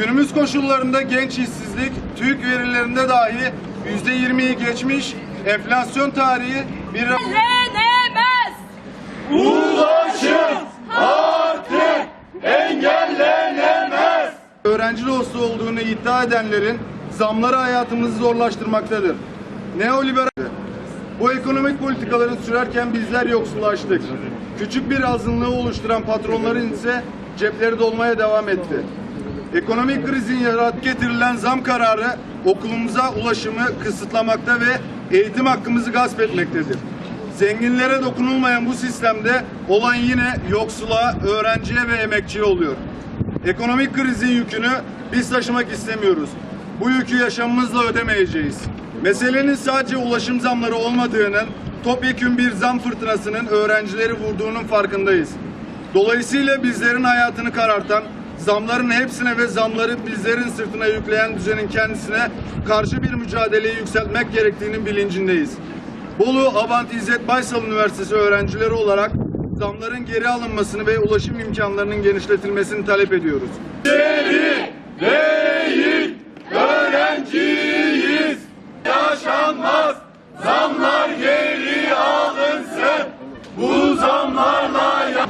Günümüz koşullarında genç işsizlik TÜİK verilerinde dahi %20'yi geçmiş enflasyon tarihi bir Engellenemez. öğrenci dostu olduğunu iddia edenlerin zamları hayatımızı zorlaştırmaktadır. Neoliberal bu ekonomik politikaları sürerken bizler yoksullaştık. Küçük bir azınlığı oluşturan patronların ise cepleri dolmaya devam etti. Ekonomik krizin yarat getirilen zam kararı okulumuza ulaşımı kısıtlamakta ve eğitim hakkımızı gasp etmektedir. Zenginlere dokunulmayan bu sistemde olan yine yoksula, öğrenciye ve emekçiye oluyor. Ekonomik krizin yükünü biz taşımak istemiyoruz. Bu yükü yaşamımızla ödemeyeceğiz. Meselenin sadece ulaşım zamları olmadığının, topyekün bir zam fırtınasının öğrencileri vurduğunun farkındayız. Dolayısıyla bizlerin hayatını karartan, zamların hepsine ve zamları bizlerin sırtına yükleyen düzenin kendisine karşı bir mücadeleyi yükseltmek gerektiğinin bilincindeyiz. Bolu Abant İzzet Baysal Üniversitesi öğrencileri olarak zamların geri alınmasını ve ulaşım imkanlarının genişletilmesini talep ediyoruz. öğrenciyiz. Yaşanmaz. Zamlar geri alınsın. Bu zamlarla